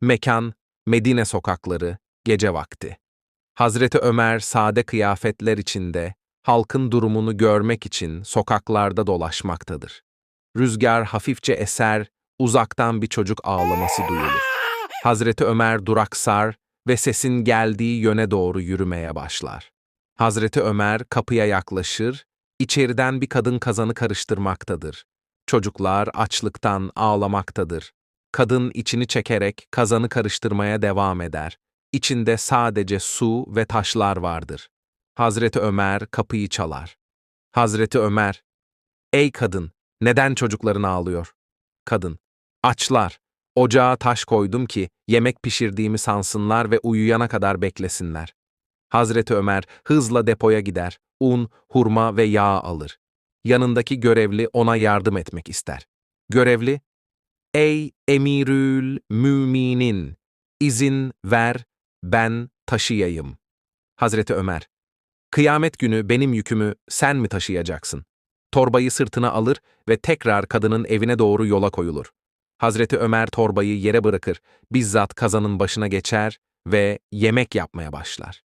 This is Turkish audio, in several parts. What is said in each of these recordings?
Mekan, Medine sokakları, gece vakti. Hazreti Ömer sade kıyafetler içinde, halkın durumunu görmek için sokaklarda dolaşmaktadır. Rüzgar hafifçe eser, uzaktan bir çocuk ağlaması duyulur. Hazreti Ömer duraksar ve sesin geldiği yöne doğru yürümeye başlar. Hazreti Ömer kapıya yaklaşır, içeriden bir kadın kazanı karıştırmaktadır. Çocuklar açlıktan ağlamaktadır. Kadın içini çekerek kazanı karıştırmaya devam eder. İçinde sadece su ve taşlar vardır. Hazreti Ömer kapıyı çalar. Hazreti Ömer, ''Ey kadın, neden çocukların ağlıyor?'' Kadın, ''Açlar, ocağa taş koydum ki yemek pişirdiğimi sansınlar ve uyuyana kadar beklesinler.'' Hazreti Ömer hızla depoya gider, un, hurma ve yağ alır. Yanındaki görevli ona yardım etmek ister. Görevli, ''Ey emirül müminin, izin ver, ben taşıyayım.'' Hazreti Ömer, ''Kıyamet günü benim yükümü sen mi taşıyacaksın?'' Torbayı sırtına alır ve tekrar kadının evine doğru yola koyulur. Hazreti Ömer torbayı yere bırakır, bizzat kazanın başına geçer ve yemek yapmaya başlar.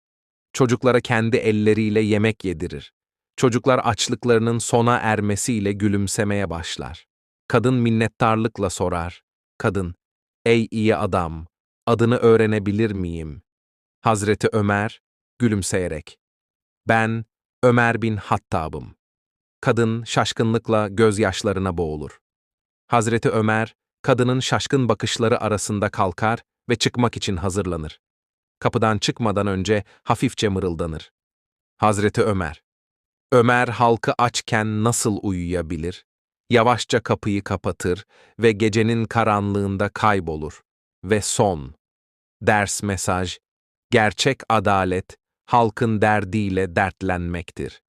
Çocuklara kendi elleriyle yemek yedirir. Çocuklar açlıklarının sona ermesiyle gülümsemeye başlar. Kadın minnettarlıkla sorar. Kadın, ''Ey iyi adam, adını öğrenebilir miyim?'' Hazreti Ömer, gülümseyerek, ''Ben Ömer bin Hattab'ım.'' Kadın şaşkınlıkla gözyaşlarına boğulur. Hazreti Ömer, kadının şaşkın bakışları arasında kalkar ve çıkmak için hazırlanır. Kapıdan çıkmadan önce hafifçe mırıldanır. Hazreti Ömer, Ömer halkı açken nasıl uyuyabilir? Yavaşça kapıyı kapatır ve gecenin karanlığında kaybolur. Ve son. Ders mesaj, gerçek adalet, halkın derdiyle dertlenmektir.